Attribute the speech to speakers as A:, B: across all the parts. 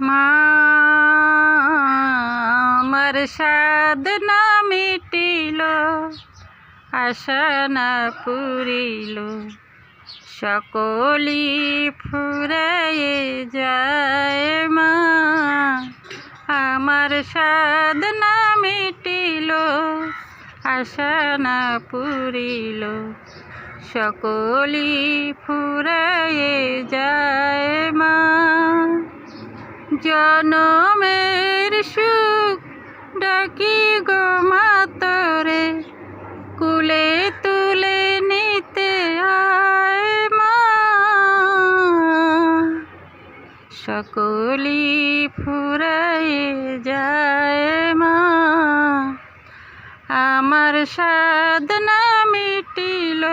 A: মা আমার সাধনা মিটিল আশা না পুরিল। সকলি ফুরায়ে যায় মা, আমার সাধনা মিটিল আশা না পুরিল। সকলি ফুরায়ে যায় মা। জনমের সুখ ডাকি গো মাতরে, কুলে তুলে নিতে আয় মা। সকলি ফুরাই যায় মা। আমার সাধনা মিটিল,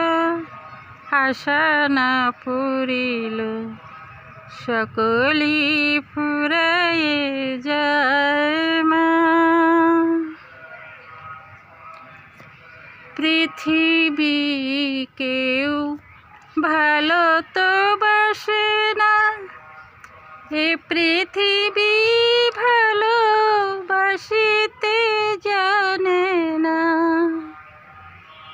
A: আশা না পুরিল সকলি ফুরায়ে পৃথিবী কেউ? ভালো তো বাসে না। এ পৃথিবী ভালো বাসিতে জানে না।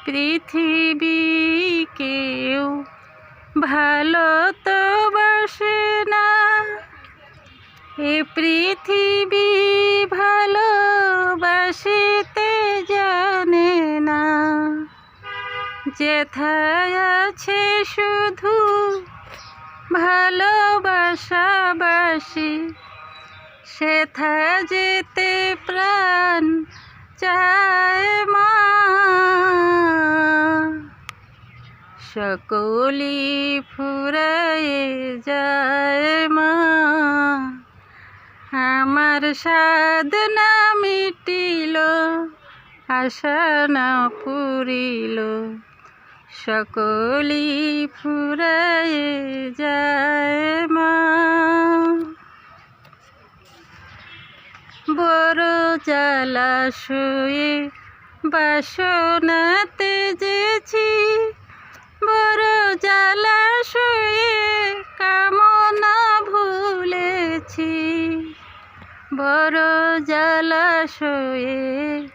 A: পৃথিবী কেউ? ভালো তো বাসে না। এ পৃথিবী ভালো বাসিতে জানে না। যেথায় আছে শুধু ভালোবাসাবাসি, সেথা যেতে প্রাণ চায় মা। সকলি ফুরায়ে যায় মা। আমার সাধনা মিটিল, আশা না পুরিল। সকলি ফুরায়ে যায় মা। বড় জলাশয়ে বাসনাতে যেছি। বড় জলাশয়ে কামনা ভুলেছি। বড় জলাশয়ে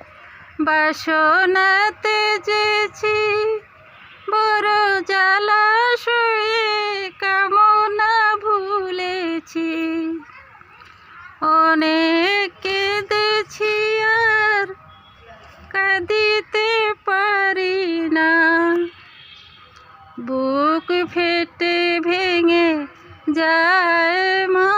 A: বাসনাতে যেছি। জলাশয়ে কামনা ভুলেছি। অনেক কেঁদেছি আর কাঁদিতে পারি না। বুক ফেটে ভেঙে যায় মা।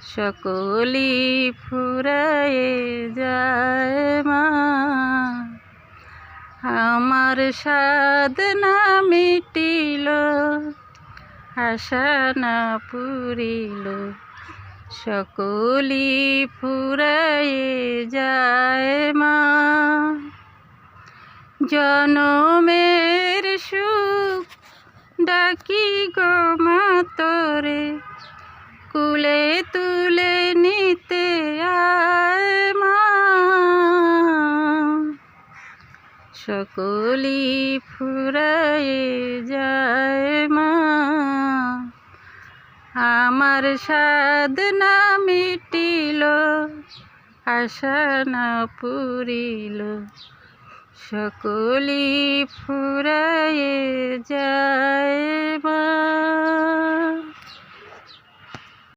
A: সকলি ফুরায়ে যায় মা। আমার সাধনা মিটিল আশা না পুরিল। সকলি ফুরায়ে যায় মা। জনমের সুখ ডাকি গো মাতরে কুলে তুলে সকলি ফুরায়ে যায় মা। আমার সাধনা মিটিল আশা না পুরিল। সকলি ফুরায়ে যায় মা।